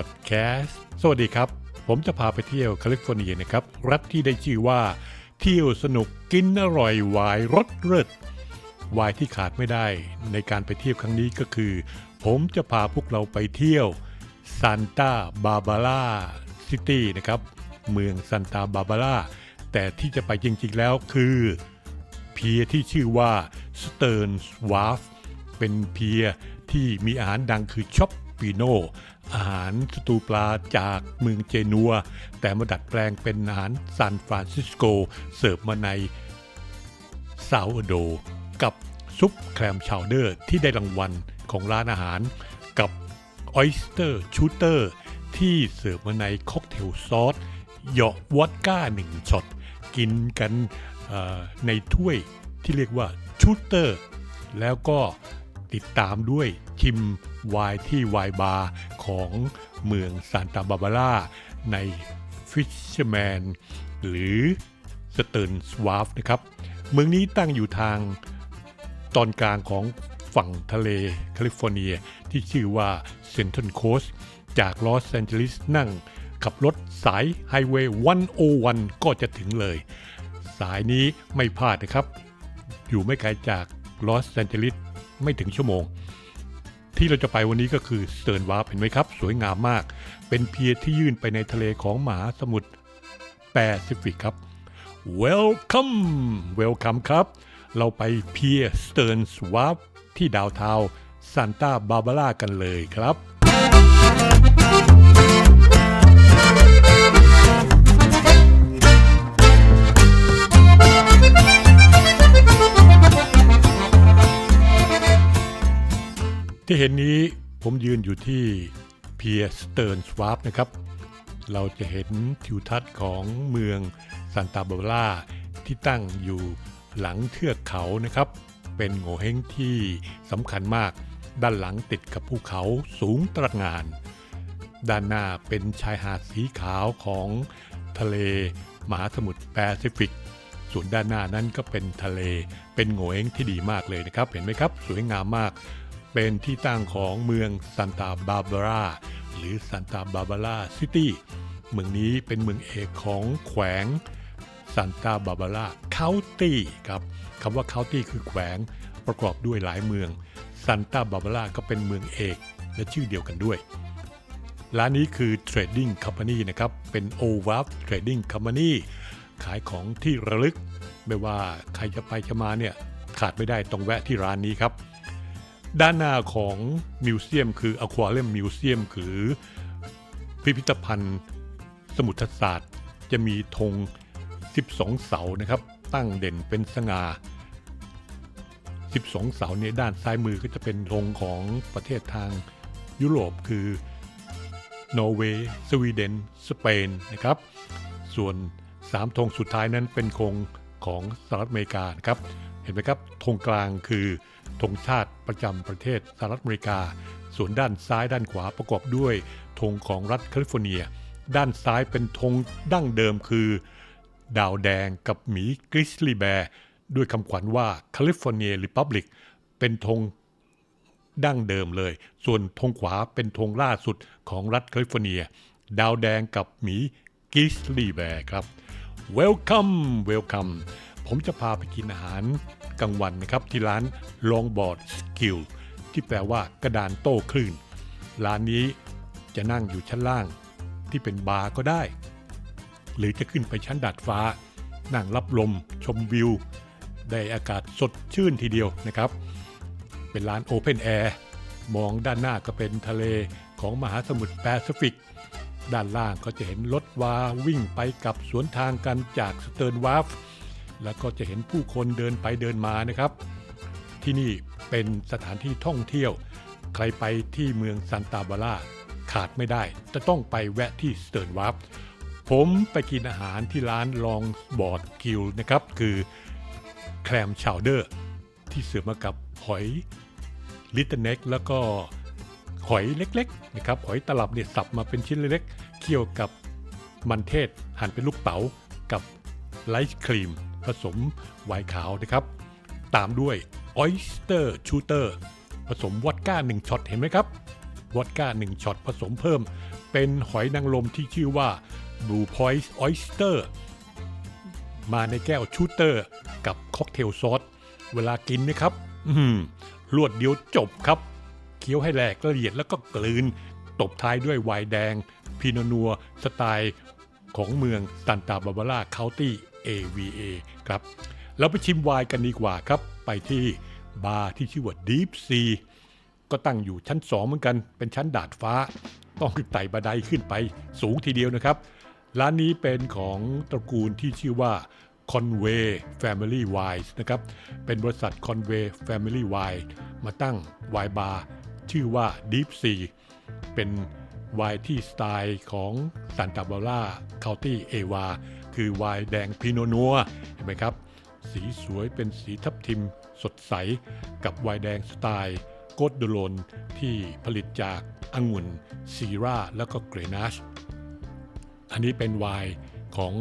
อดแคสต์สวัสดีครับ ผมจะพาไปเที่ยวแคลิฟอร์เนียนะครับ รัฐที่ได้ชื่อว่า เที่ยวสนุกกินอร่อยวายรสเลิศวายที่ขาดไม่ได้ในการไปเที่ยวครั้งนี้ก็คือ ผมจะพาพวกเราไปเที่ยวซานตาบาบาร่าซิตี้นะครับ เมืองซานตาบาบาร่าแต่ที่จะไปจริงๆแล้วคือ เพียที่ชื่อว่าสเติร์นวาฟเป็นเพียที่มีอาหารดังคือช็อป ปิโน อาหารสตูปลาจากเมืองเจนัว แต่มาดัดแปลงเป็นอาหารซานฟรานซิสโก เสิร์ฟมาในซาวโด กับซุปแคลมชาวเดอร์ที่ได้รางวัลของร้านอาหาร กับออยสเตอร์ชูเตอร์ที่เสิร์ฟมาในค็อกเทลซอสเหยาะวอดก้าหนึ่งช็อตกินกันในถ้วยที่เรียกว่าชูเตอร์ แล้วก็ติดตามด้วยชิม วน์ที่วน์บาร์ของเมืองซานตาบาบาร่าใน Fisherman หรือสเติร์นสวาฟนะครับ เมืองนี้ตั้งอยู่ทางตอนกลางของฝั่งทะเลแคลิฟอร์เนียที่ชื่อว่าเซนทรัลโคสจากลอสแอนเจลิสนั่งขับรถสายไฮเวย์ 101 ก็จะถึงเลย สายนี้ไม่พลาดนะครับ อยู่ไม่ไกลจากลอสแอนเจลิสไม่ถึงชั่วโมง ที่เราจะไปวันนี้ก็คือสเติร์นวาร์ปเห็นไหมครับ สวยงามมาก เป็นเพียร์ที่ยื่นไปในทะเลของมหาสมุทรแปซิฟิกครับ Welcome Welcome ครับ เราไปเพียร์สเติร์นสวาร์ปที่ดาวเทาซานตาบาบาร่ากันเลยครับ ที่เห็นนี้ผมยืนอยู่ที่เพียสเติร์นสวาปนะครับ เราจะเห็นทิวทัศน์ของเมืองซานตาบาบาร่าที่ตั้งอยู่หลังเทือกเขานะครับ เป็นโงเห้งที่สำคัญมาก ด้านหลังติดกับภูเขาสูงตระหงาน ด้านหน้าเป็นชายหาดสีขาวของทะเลมหาสมุทรแปซิฟิก ส่วนด้านหน้านั้นก็เป็นทะเล เป็นโงเห้งที่ดีมากเลยนะครับ เห็นไหมครับ สวยงามมาก เป็นที่ตั้งของเมืองซันตาบาบาร่าหรือซันตาบาบาร่าซิตี้เมืองนี้เป็นเมืองเอกของแขวงซันตาบาบาร่าเคาน์ตี้ครับคำว่าเคาน์ตี้คือแขวงประกอบด้วยหลายเมืองซันตาบาบาร่าก็เป็นเมืองเอกและชื่อเดียวกันด้วย ร้านนี้คือ Trading Company นะครับ เป็น o w a p Trading Company ขายของที่ระลึก ไม่ว่าใครจะไปจะมาเนี่ยขาดไม่ได้ต้องแวะที่ร้านนี้ครับ ด้านหน้าของมิวเซียมคือ Aquarium Museum คือพิพิธภัณฑ์สมุทรศาสตร์ จะมีธง 12 เสานะครับ ตั้งเด่นเป็นสง่า 12 เสาเนี่ยด้านซ้ายมือก็จะเป็นธงของประเทศทางยุโรปคือนอร์เวย์สวีเดน สเปนนะครับ ส่วนสามธงสุดท้ายนั้นเป็นธงของสหรัฐอเมริกานะครับ เห็นไหมครับธงกลางคือธงชาติประจำประเทศสหรัฐอเมริกา ส่วนด้านซ้ายด้านขวาประกอบด้วยธงของรัฐแคลิฟอร์เนีย ด้านซ้ายเป็นธงดั้งเดิมคือ ดาวแดงกับหมีกริสลีแบร์ด้วยคำขวัญว่าแคลิฟอร์เนียริพับลิกเป็นธงดั้งเดิมเลย ส่วนธงขวาเป็นธงล่าสุดของรัฐแคลิฟอร์เนีย ดาวแดงกับหมีกิสลีแบร์ครับ Welcome Welcome ผมจะพาไปกินอาหารกลางวันนะครับ ที่ร้าน Longboard Skill ที่แปลว่ากระดานโต้คลื่น ร้านนี้จะนั่งอยู่ชั้นล่างที่เป็นบาร์ก็ได้ หรือจะขึ้นไปชั้นดาดฟ้า นั่งรับลมชมวิว ได้อากาศสดชื่นทีเดียวนะครับ เป็นร้านโอเพนแอร์มองด้านหน้าก็เป็นทะเลของมหาสมุทรแปซิฟิก ด้านล่างก็จะเห็นรถวาวิ่งไปกับสวนทางกันจากสเติร์นวาฟ แล้วก็จะเห็นผู้คนเดินไปเดินมานะครับ ที่นี่เป็นสถานที่ท่องเที่ยว ใครไปที่เมืองซานตาบาร่าขาดไม่ได้ จะต้องไปแวะที่สเติร์นวาฟผมไปกินอาหารที่ร้านลองบอร์ดกิลนะครับ คือแคลมชาวเดอร์ ที่เสิร์ฟมากับหอยลิตเติ้ลเน็กแล้วก็หอยเล็กๆนะครับหอยตลับเนี่ยสับมาเป็นชิ้นเล็กๆเคี่ยวกับมันเทศหั่นเป็นลูกเต๋ากับไลซ์ครีม ผสมไวน์ขาวนะครับ ตามด้วยออยสเตอร์ชูเตอร์ผสมวอดก้า1ช็อตเห็นไหมครับวอดก้า1ช็อตผสมเพิ่ม เป็นหอยนางรมที่ชื่อว่า Blue Point Oyster มาในแก้วชูเตอร์ กับค็อกเทลซอสเวลากินนะครับอืมรวดเดียวจบครับ เคี้ยวให้แหลกละเอียดแล้วก็กลืน ตบท้ายด้วยไวน์แดงพีโนนัว สไตล์ของเมืองซันตาบาบาร่าเคาน์ตี้ AVA ครับเราไปชิมไวน์กันดีกว่าครับ ไปที่บาร์ที่ชื่อว่า Deep Sea ก็ตั้งอยู่ชั้น 2 เหมือนกัน เป็นชั้นดาดฟ้า ต้องไต่บันไดขึ้นไปสูงทีเดียวนะครับ ร้านนี้เป็นของตระกูลที่ชื่อว่า Conway Family Wines นะครับ เป็นบริษัท Conway Family Wine มาตั้งไวน์บาร์ชื่อว่า Deep Sea เป็นไวน์ที่สไตล์ของซันตาบาร่าเคานตี้เอวา คือไวน์แดงพิโนนัวเห็นไหมครับ สีสวยเป็นสีทับทิมสดใส กับไวน์แดงสไตล์โกดโดโลนที่ผลิตจากองุ่นซีราแล้วก็เกรนาชอันนี้เป็นไวน์ของ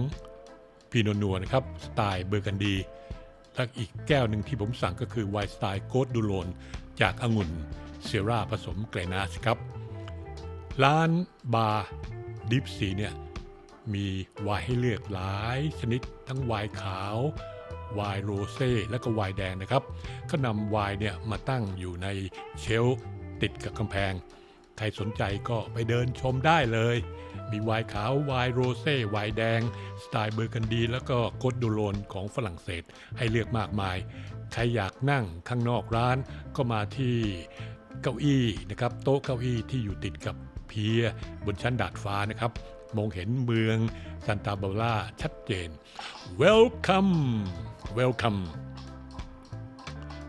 พีโนนัวนะครับ สไตล์เบอร์กันดี และอีกแก้วหนึ่งที่ผมสั่งก็คือไวน์สไตล์โกดดูโลนจากองุ่นเซราผสมเกรนาชครับ ร้านบาร์ดิฟซีเนี่ย มีไวน์ให้เลือกหลายชนิดทั้งไวน์ขาวไวน์โรเซ่และก็ไวน์แดงนะครับ ก็นำไวน์เนี่ยมาตั้งอยู่ในเชลติดกับกำแพง ใครสนใจก็ไปเดินชมได้เลย มีไวน์ขาวไวน์โรเซ่ไวน์แดง สไตล์เบอร์กันดี แล้วก็โกดดูโลนของฝรั่งเศสให้เลือกมากมาย ใครอยากนั่งข้างนอกร้านก็มาที่เก้าอี้นะครับโต๊ะเก้าอี้ที่อยู่ติดกับเพียบนชั้นดาดฟ้านะครับ มองเห็นเมืองซันตาบาร่าชัดเจน Welcome Welcome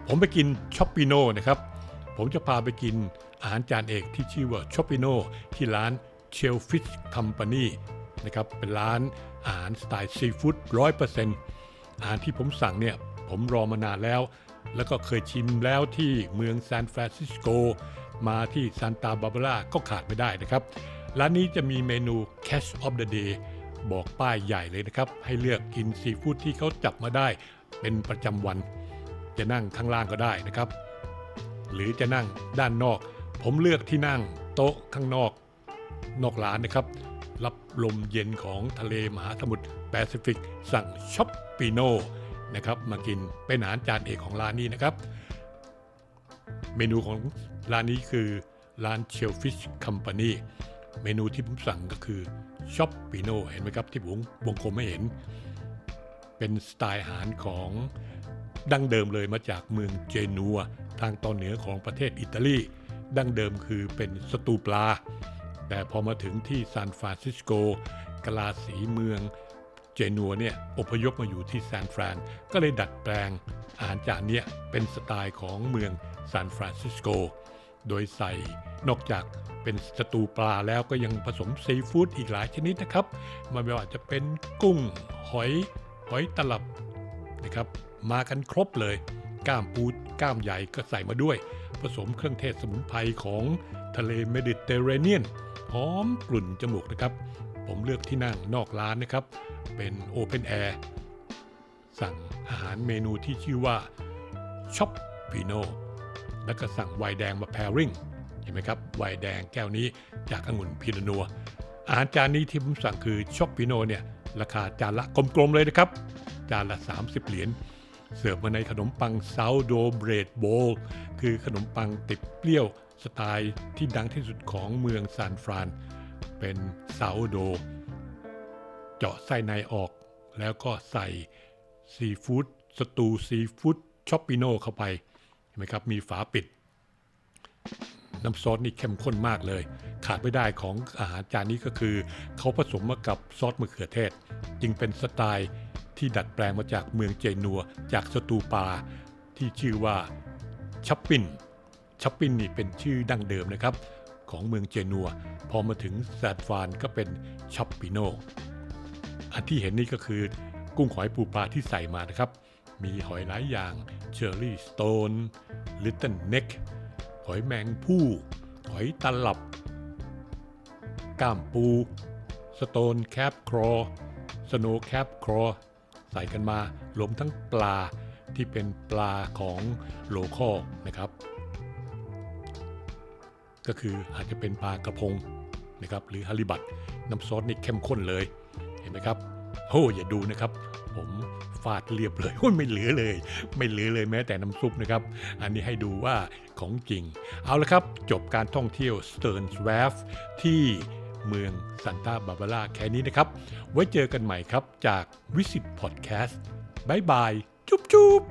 ผมไปกินช็อปปิโนนะครับ ผมจะพาไปกินอาหารจานเอกที่ชื่อว่าช็อปปิโนที่ร้านเชลฟิชคัมปานีนะครับเป็นร้านอาหารสไตล์ซีฟู้ดร้อยเปอร์เซ็นต์อาหารที่ผมสั่งเนี่ยผมรอมานานแล้ว แล้วก็เคยชิมแล้วที่เมืองซานฟรานซิสโก มาที่ซานตาบาบาร่าก็ขาดไม่ได้นะครับ ร้านนี้จะมีเมนู Catch of the Day บอกป้ายใหญ่เลยนะครับ ให้เลือกกินซีฟู้ดที่เขาจับมาได้ เป็นประจำวัน จะนั่งข้างล่างก็ได้นะครับ หรือจะนั่งด้านนอก ผมเลือกที่นั่งโต๊ะข้างนอก นอกร้านนะครับ รับลมเย็นของทะเลมหาสมุทรแปซิฟิก สั่งช็อปปิโนนะครับมากินเป็นอาหารจานเอกของร้านนี้นะครับ เมนูของร้านนี้คือร้าน Shellfish Company เมนูที่ผมสั่งก็คือช็อปปิโนเห็นไหมครับที่ผมวงกลมไม่เห็น เป็นสไตล์อาหารของดั้งเดิมเลยมาจากเมืองเจนัวทางตอนเหนือของประเทศอิตาลีดั้งเดิมคือเป็นสตูปลา แต่พอมาถึงที่ซานฟรานซิสโกกลาสีเมืองเจนัวเนี่ยอพยพมาอยู่ที่ซานฟรานก็เลยดัดแปลงอาหารจานเนี้ยเป็นสไตล์ของเมืองซานฟรานซิสโก โดยใส่นอกจาก เป็นสตูปลาแล้วก็ยังผสมซีฟู้ดอีกหลายชนิดนะครับไมันไม่ว่าจะเป็นกุ้ง หอย หอยตลับนะครับ มากันครบเลยก้ามปูก้ามใหญ่ก็ใส่มาด้วย ผสมเครื่องเทศสมุนไพรของทะเลเมดิเตอร์เรเนียนหอมกลุ่นจมูกนะครับ ผมเลือกที่นั่งนอกร้านนะครับ เป็นโอเพนแอร์สั่งอาหารเมนูที่ชื่อว่าช็อปปิโนแล้วก็สั่งไวน์แดงมา pairing เห็นไหมครับไวน์แดงแก้วนี้จากองุ่นพิโนนัว อาหารจานนี้ที่ผมสั่งคือช็อปปิโนเนี่ยราคาจานละกลมๆเลยนะครับ จานละ 30 เหรียญ เสิร์ฟมาในขนมปังซาวโดเบรดโบลคือขนมปังติดเปรี้ยวสไตล์ที่ดังที่สุดของเมืองซานฟราน เป็นซาวโด เจาะไส้ในออก แล้วก็ใส่ซีฟู้ดสตูซีฟู้ดช็อปปิโนเข้าไปเห็นไหมครับ มีฝาปิด น้ำซอสนี่เข้มข้นมากเลย ขาดไม่ได้ของอาหารจานนี้ก็คือ เขาผสมมากับซอสมะเขือเทศ จึงเป็นสไตล์ที่ดัดแปลงมาจากเมืองเจนัว จากสตูปา ที่ชื่อว่าชัปปินชัปปินนี่เป็นชื่อดั้งเดิมนะครับ ของเมืองเจนัว พอมาถึงแซดฟานก็เป็นชัปปิโนอันที่เห็นนี่ก็คือกุ้งหอยปูปลาที่ใส่มานะครับ มีหอยหลายอย่างเชอร์รี่สโตนลิตเติ้ลเน็ก อยแมงผู้หอยตลับ ก้ามปู สโตนแคปครอสโนแคปครอใส่กันมารวมทั้งปลาที่เป็นปลาของโลคอนะครับ ก็คืออาจจะเป็นปลากระพงนะครับหรือฮาริบัตน้ำซอสนี่เข้มข้นเลยเห็นไหมครับโอ้อย่าดูนะครับ ผมฟาดเรียบเลยโอ้ยไม่เหลือเลย ไม่เหลือเลยแม้แต่น้ำซุปนะครับ อันนี้ให้ดูว่าของจริง เอาละครับ จบการท่องเที่ยวสเติร์นสวฟที่เมืองซันตาบาบาร่าแค่นี้นะครับ ไว้เจอกันใหม่ครับจากวิสิตพอดแคสต์บายบาย จุ๊บจุ๊บ